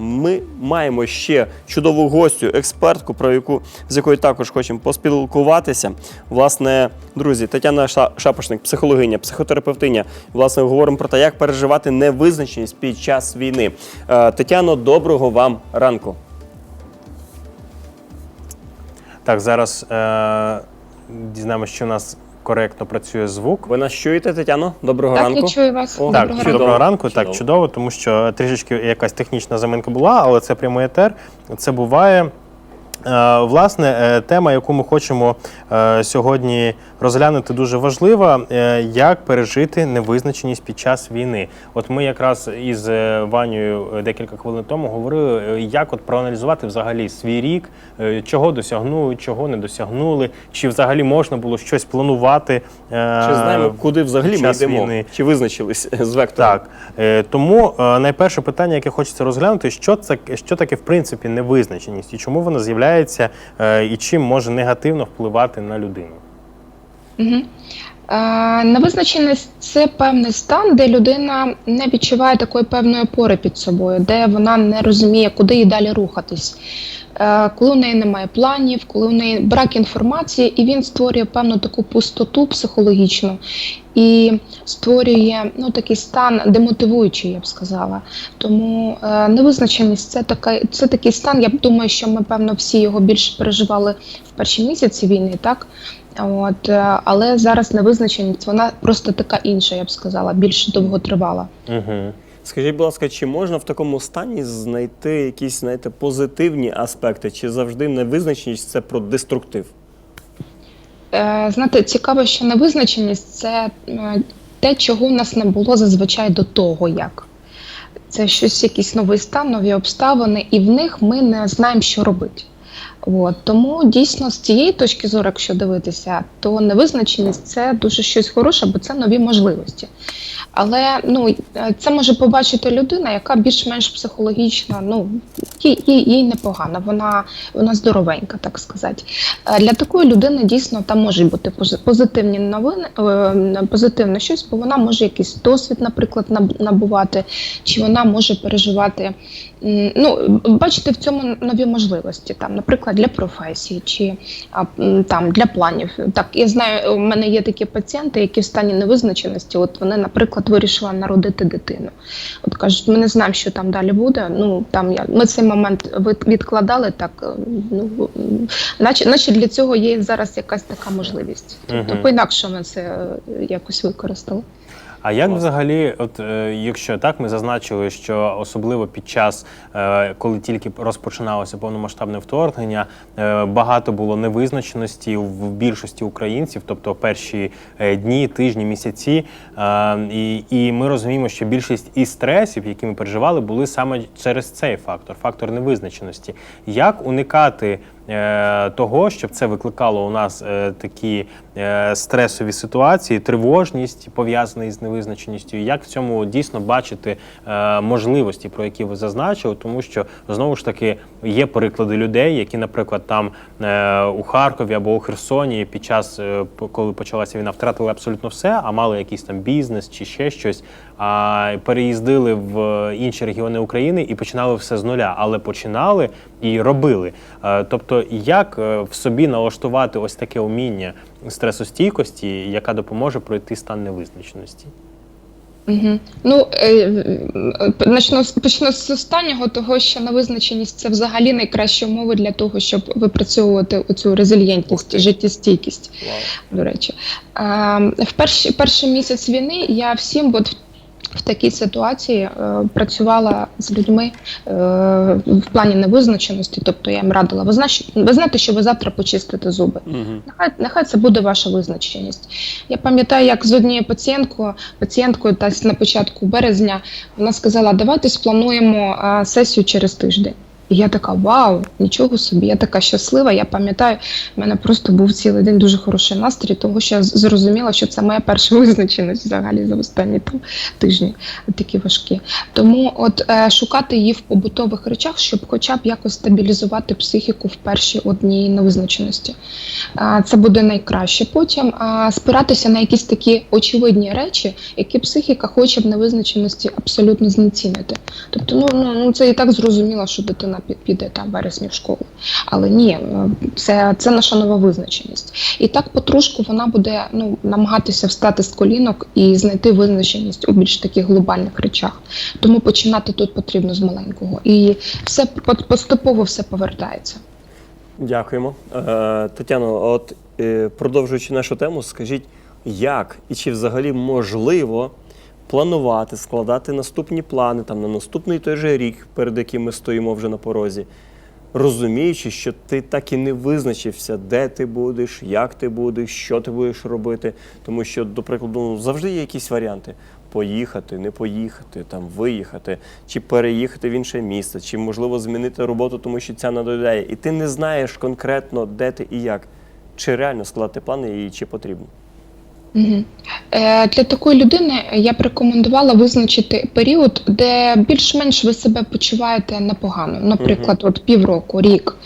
Ми маємо ще чудову гостю, експертку, про яку з якою також хочемо поспілкуватися. Власне, друзі, Тетяна Шапошник, психологиня, психотерапевтиня. Власне, говоримо про те, як переживати невизначеність під час війни. Е, Тетяно, доброго вам ранку. Так, зараз е- дізнаємося, що у нас коректно працює звук. Ви нас чуєте, Тетяно? Доброго Так, ранку. я чую вас. О, Так, Доброго доброго ранку. Чудово. Так, Чудово. чудово, тому що трішечки якась технічна заминка була, але це прямий етер. Це буває. Е, Власне, е, тема, яку ми хочемо е, сьогодні розглянути, дуже важлива: як пережити невизначеність під час війни. От ми якраз із е, декілька хвилин тому говорили, як от проаналізувати взагалі свій рік, чого досягнули, чого не досягнули, чи взагалі можна було щось планувати. Чи знаємо, куди взагалі ми йдемо? війни. Чи визначились з вектором? Так, тому найперше питання, яке хочеться розглянути, що це що таке в принципі невизначеність і чому вона з'являється, е, і чим може негативно впливати на людину. Угу. Е, невизначеність це певний стан, де людина не відчуває такої певної опори під собою, де вона не розуміє, куди їй далі рухатись. Е, коли в неї немає планів, коли в неї брак інформації, і він створює певну таку пустоту психологічну і створює ну, такий стан демотивуючий, я б сказала. Тому е, невизначеність це, така, це такий стан. Я думаю, що ми, певно, всі його більше переживали в перші місяці війни, так? От, е, але зараз невизначеність, вона просто така інша, я б сказала, більш довготривала. Угу. Скажіть, будь ласка, чи можна в такому стані знайти якісь знаєте, позитивні аспекти, чи завжди невизначеність це про деструктив? Е, знаєте, цікаво, що невизначеність це е, те, чого в нас не було зазвичай до того, як. Це щось, якийсь новий стан, нові обставини, і в них ми не знаємо, що робити. От. Тому дійсно з цієї точки зору, якщо дивитися, то невизначеність це дуже щось хороше, бо це нові можливості. Але ну, це може побачити людина, яка більш-менш психологічна, ну їй, їй, непогана, вона, вона здоровенька, так сказати. Е, Для такої людини дійсно там можуть бути позитивні новини, е, позитивне щось, бо вона може якийсь досвід, наприклад, наб- набувати, чи вона може переживати. Ну, бачити в цьому нові можливості, там, наприклад, для професії чи там для планів. Так, я знаю, у мене є такі пацієнти, які в стані невизначеності. От вони, наприклад, вирішили народити дитину. От кажуть, ми не знаємо, що там далі буде. Ну там я ми цей момент від- відкладали так. е, Ну наче, наче для цього є зараз якась така можливість. Тобто, Мгм. по-інакше ми це е, якось використали. А як Класно. взагалі, от е, якщо так, ми зазначили, що особливо під час, е, коли тільки розпочиналося повномасштабне вторгнення, е, багато було невизначеності в більшості українців, тобто перші е, дні, тижні, місяці. Е, і, і ми розуміємо, що більшість із стресів, які ми переживали, були саме через цей фактор, фактор невизначеності. Як уникати? Е, Того, щоб це викликало у нас е, такі е, стресові ситуації, тривожність пов'язана із невизначеністю, як в цьому дійсно бачити можливості, про які ви зазначили, тому що знову ж таки є приклади людей, які, наприклад, там у Харкові або у Херсоні під час, коли почалася війна, втратили абсолютно все, а мали якийсь там бізнес чи ще щось, а переїздили в інші регіони України і починали все з нуля, але починали і робили. Е, Тобто, як е, в собі налаштувати ось таке уміння стресостійкості, яка допоможе пройти стан невизначеності? Угу. Ну, е, е, почну, з- почну з останнього, того, що невизначеність це взагалі найкращі умови для того, щоб випрацьовувати оцю Ух резильєнтність, життєстійкість, Вау. до речі. Е, в перший, перший місяць війни я всім от в такій ситуації е, працювала з людьми е, в плані невизначеності, тобто я їм радила, ви, знаєте, ви знаєте, що ви завтра почистите зуби. Угу. Нехай, нехай це буде ваша визначеність. Я пам'ятаю, як з однією пацієнткою, пацієнткою десь на початку березня вона сказала: давайте сплануємо сесію через тиждень. І я така, вау, нічого собі, я така щаслива. Я пам'ятаю, в мене просто був цілий день дуже хороший настрій, тому що я зрозуміла, що це моя перша визначеність взагалі за останні там, тижні, такі важкі. Тому от е, шукати її в побутових речах, щоб хоча б якось стабілізувати психіку в першій одній невизначеності. Е, це буде найкраще. Потім е, спиратися на якісь такі очевидні речі, які психіка хоче в невизначеності абсолютно знецінити. Тобто, ну, ну, ну це і так зрозуміло, що дитина пі- піде там вересні в школу. Але ні, е, це, це наша нова визначеність. І так потрошку вона буде ну, намагатися встати з колінок і знайти визначеність у більш таких глобальних речах. Тому починати тут потрібно з маленького. І все по- поступово все повертається. Дякуємо. Е, Тетяно, от е, продовжуючи нашу тему, скажіть, як і чи взагалі можливо планувати, складати наступні плани там, на наступний той же рік, перед яким ми стоїмо вже на порозі, розуміючи, що ти так і не визначився, де ти будеш, як ти будеш, що ти будеш робити. Тому що, до прикладу, ну, завжди є якісь варіанти. Поїхати, не поїхати, там виїхати, чи переїхати в інше місце, чи можливо змінити роботу, тому що ця надоїдає. І ти не знаєш конкретно, де ти і як. Чи реально складати плани і чи потрібно? Е, для такої людини я б рекомендувала визначити період, де більш-менш ви себе почуваєте непогано. Наприклад, от півроку, рік.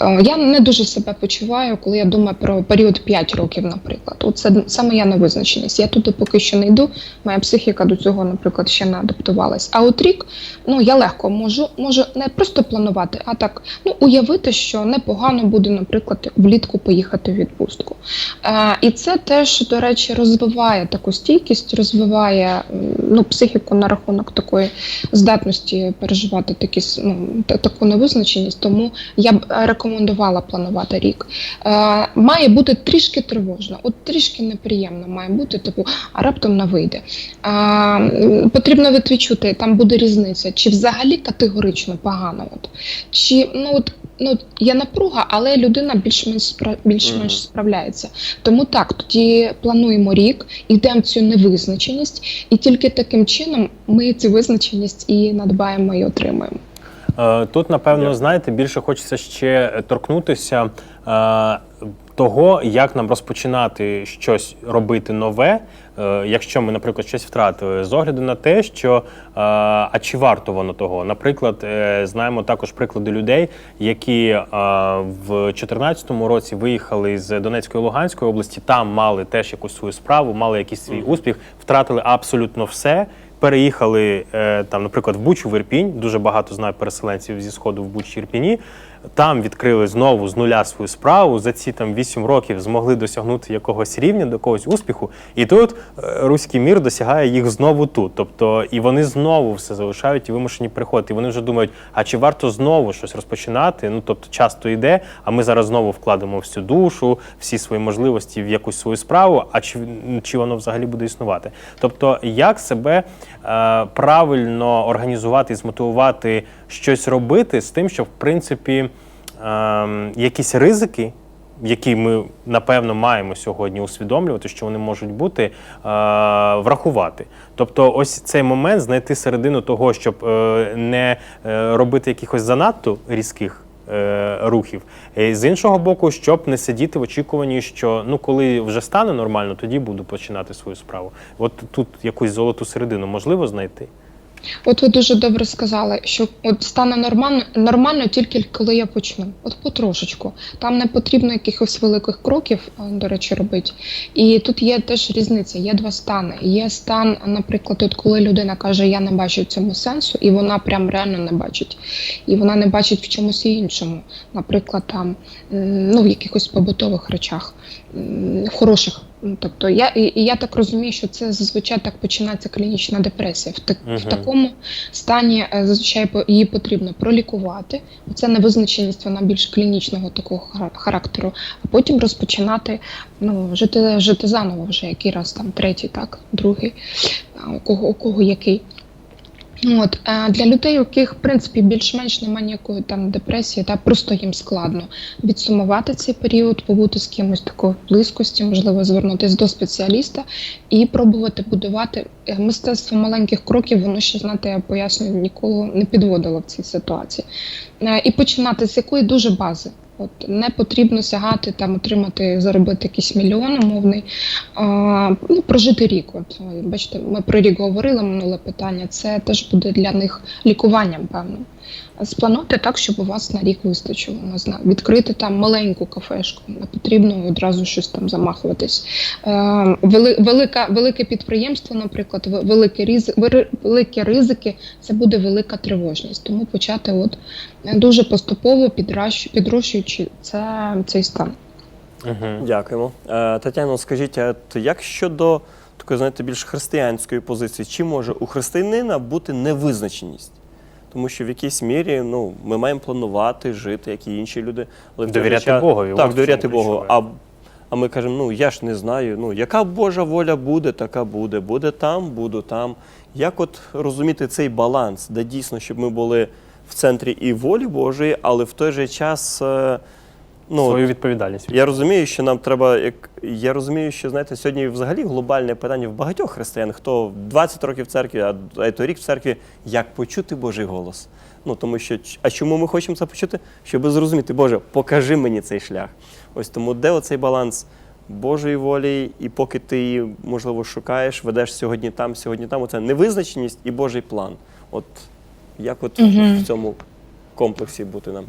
Е, я не дуже себе почуваю, коли я думаю про період 5 років, наприклад. От це саме я невизначеність. Я туди поки що не йду. Моя психіка до цього, наприклад, ще не адаптувалась. А от рік, ну я легко можу, можу не просто планувати, а так ну уявити, що непогано буде, наприклад, влітку поїхати в відпустку. Е, і це теж, до речі, розвиває таку стійкість, розвиває ну, психіку на рахунок такої здатності переживати такі, ну, та- таку невизначеність. Тому я б е, рекомендувала планувати рік. Е, має бути трішки тривожно, от трішки неприємно має бути, типу, а раптом не вийде. Е, потрібно від- відчути, там буде різниця, чи взагалі категорично погано. От, чи ну от. Ну, є напруга, але людина більш-менш спра- більш-менш Мгм. справляється. Тому так, тоді плануємо рік, йдемо в цю невизначеність, і тільки таким чином ми цю визначеність і надбаємо і отримаємо. Е, Тут, напевно, знаєте, більше хочеться ще торкнутися е, того, як нам розпочинати щось робити нове, е, якщо ми, наприклад, щось втратили, з огляду на те, що е, а чи варто воно того. Наприклад, е, знаємо також приклади людей, які в 2014 році виїхали з Донецької Луганської області, там мали теж якусь свою справу, мали якийсь свій успіх, втратили абсолютно все. Переїхали там, наприклад, в Бучу, в Ірпінь. Дуже багато знаю переселенців зі сходу в Бучі Ірпіні. Там відкрили знову з нуля свою справу. За ці там 8 років змогли досягнути якогось рівня, до якогось успіху. І тут е, руський мір досягає їх знову тут. Тобто, і вони знову все залишають і вимушені приходити. І вони вже думають, а чи варто знову щось розпочинати? Ну тобто, часто йде, а ми зараз знову вкладемо всю душу, всі свої можливості в якусь свою справу. А чи, чи воно взагалі буде існувати? Тобто, як себе е, правильно організувати і змотивувати щось робити з тим, щоб в принципі е, якісь ризики. Які ми напевно маємо сьогодні усвідомлювати, що вони можуть бути, е, врахувати. Тобто, ось цей момент знайти середину того, щоб е, не е, робити якихось занадто різких е, рухів. І з іншого боку, щоб не сидіти в очікуванні, що ну коли вже стане нормально, тоді буду починати свою справу. От тут якусь золоту середину можливо знайти. От ви дуже добре сказали, що от стане нормально, нормально тільки коли я почну. От потрошечку. Там не потрібно якихось великих кроків, до речі, робити. І тут є теж різниця, є два стани. Є стан, наприклад, от коли людина каже, я не бачу в цьому сенсу, і вона прям реально не бачить. І вона не бачить в чомусь іншому. Наприклад, там ну, в якихось побутових речах, м, хороших. Ну, Тобто я і, я так розумію, що це зазвичай так починається клінічна депресія. В, так, в такому стані е, зазвичай її потрібно пролікувати. Це невизначеність, вона більш клінічного такого характеру, а потім розпочинати ну, жити, жити заново вже який раз там, третій, так, другий, у кого, у кого який. От для людей, у яких в принципі більш-менш немає ніякої там депресії, та просто їм складно відсумувати цей період, побути з кимось такої близькості, можливо, звернутися до спеціаліста і пробувати будувати Е, мистецтво маленьких кроків. Воно ще знаєте, я пояснюю, ніколи не підводило в цій ситуації. Е, І починати з якої дуже бази. От не потрібно сягати там, отримати, заробити якийсь мільйон умовний, а, ну, прожити рік. От бачите, ми про рік говорили минуле питання. Це теж буде для них лікуванням, певно. Сплануйте так, щоб у вас на рік вистачило. Не знаю, відкрити там маленьку кафешку. Не потрібно одразу щось там замахуватись. Е, вели, велика, велике підприємство, наприклад, великі ризики, великі ризики це буде велика тривожність. Тому почати от е, дуже поступово підрощуючи це, цей стан. Угу. Дякуємо. Е, Тетяно, скажіть, а от як щодо такої, знаєте, більш християнської позиції, чи може у християнина бути невизначеність? Тому що в якійсь мірі ну, ми маємо планувати, жити, як і інші люди. Але Довіряти час- Богові, Так, довіряти Богу. А, а ми кажемо, ну я ж не знаю, ну яка Божа воля буде, така буде. Буде там, буду там. Як от розуміти цей баланс, де дійсно, щоб ми були в центрі і волі Божої, але в той же час. Ну, Свою відповідальність. я розумію, що нам треба, як я розумію, що знаєте, сьогодні взагалі глобальне питання в багатьох християн, хто 20 років в церкві, а а то рік в церкві, як почути Божий голос. Ну тому що а чому ми хочемо це почути? Щоб зрозуміти, Боже, покажи мені цей шлях. Ось тому де оцей баланс Божої волі, і поки ти її, можливо, шукаєш, ведеш сьогодні там, сьогодні там. Оце невизначеність і Божий план. От як от Мгм. в цьому комплексі бути нам?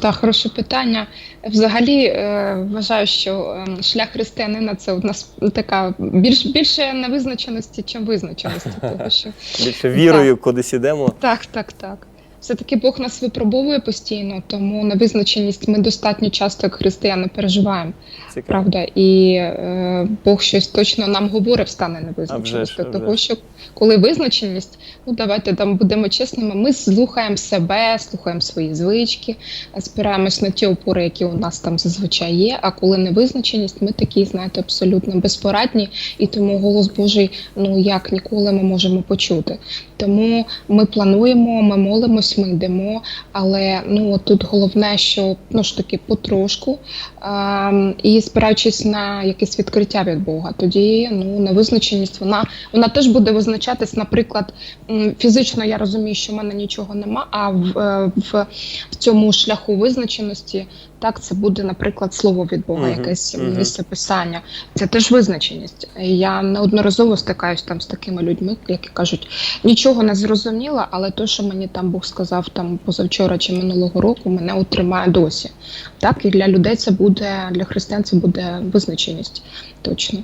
Так, хороше питання. Взагалі е, вважаю, що е, шлях християнина це у нас така більш більше невизначеності, чим визначеності. Тому що Більше вірою кудись ідемо. так, так, так. Все-таки Бог нас випробовує постійно, тому невизначеність ми достатньо часто, як християни, переживаємо. Цікаво. Правда, і е, Бог щось точно нам говорить стане а вже Того, що коли визначеність, ну давайте там будемо чесними, ми слухаємо себе, слухаємо свої звички, спираємось на ті опори, які у нас там зазвичай є. А коли невизначеність, ми такі, знаєте, абсолютно безпорадні, і тому голос Божий, ну як ніколи ми можемо почути. Тому ми плануємо, ми молимось, ми йдемо. Але ну тут головне, що ну ж таки потрошку ем, і спираючись на якесь відкриття від Бога, тоді ну невизначеність вона вона теж буде визначатись. Наприклад, фізично я розумію, що в мене нічого нема. А в, е, в, в цьому шляху визначеності так це буде, наприклад, слово від Бога, Мгм, якесь мгм. місце писання. Це теж визначеність. Я неодноразово стикаюсь там з такими людьми, які кажуть, нічого не зрозуміла, але то, що мені там Бог сказав там позавчора чи минулого року, мене утримає досі. Так, і для людей це буде, для християн це буде визначеність. Точно.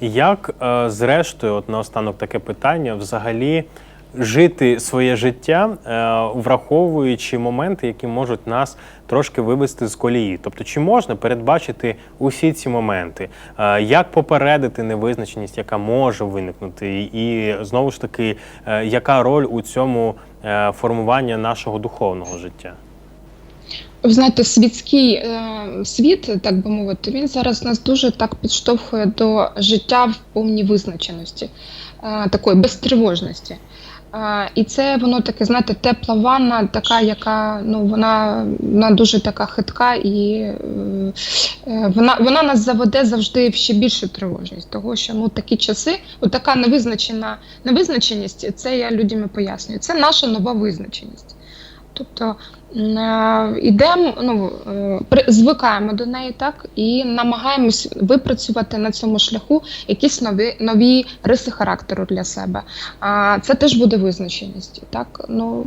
Як, е, зрештою, от наостанок таке питання, взагалі жити своє життя, е, враховуючи моменти, які можуть нас трошки вивести з колії? Тобто, чи можна передбачити усі ці моменти? Е, Як попередити невизначеність, яка може виникнути, і знову ж таки, е, яка роль у цьому формуванні нашого духовного життя? Ви знаєте, світський е, світ, так би мовити, він зараз нас дуже так підштовхує до життя в повній визначеності, е, такої безтривожності. Е, і це воно таке, знаєте, тепла ванна, така, яка ну вона, вона дуже така хитка, і е, е, вона, вона нас заведе завжди в ще більшу тривожність. Того, що ну такі часи, отака невизначена невизначеність, це я людям і пояснюю. Це наша нова визначеність. Тобто йдемо, ну е, звикаємо до неї, так і намагаємось випрацювати на цьому шляху якісь нові нові риси характеру для себе. А це теж буде визначеність. Так, ну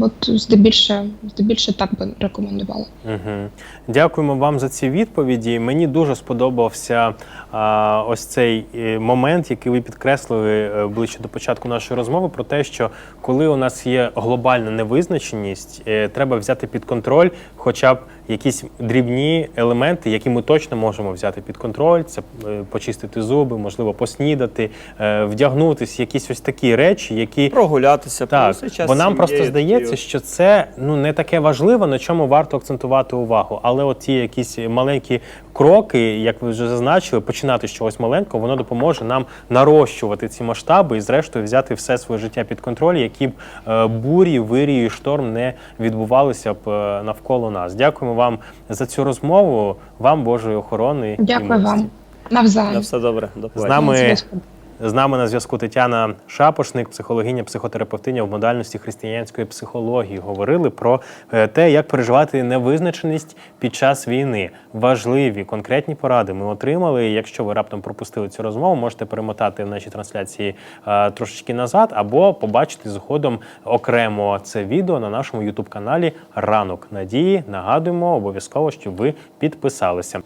от здебільше, здебільше так би рекомендувала. Угу. Дякуємо вам за ці відповіді. Мені дуже сподобався а, ось цей е, момент, який ви підкреслили е, ближче до початку нашої розмови, про те, що коли у нас є глобальна невизначеність. е, треба взяти під контроль, хоча б якісь дрібні елементи, які ми точно можемо взяти під контроль. Це е, почистити зуби, можливо, поснідати, е, вдягнутися, якісь ось такі речі, які Прогулятися, так, час бо нам просто здається, що це ну не таке важливо, на чому варто акцентувати увагу. Але от ті якісь маленькі кроки, як ви вже зазначили, починати з чогось маленького, воно допоможе нам нарощувати ці масштаби і, зрештою, взяти все своє життя під контроль, які б е, бурі, вирії, шторм не відбувалися б навколо нас. Дякуємо вам за цю розмову. Вам Божої охорони. і Дякую милості. вам. Навзаєм. На все добре. До З нами. З нами на зв'язку Тетяна Шапошник, психологиня, психотерапевтиня в модальності християнської психології. Говорили про е, те, як переживати невизначеність під час війни. Важливі конкретні поради ми отримали. Якщо ви раптом пропустили цю розмову, можете перемотати в нашій трансляції е, трошечки назад, або побачити згодом окремо це відео на нашому ютуб каналі Ранок Надії. Нагадуємо обов'язково, щоб ви підписалися.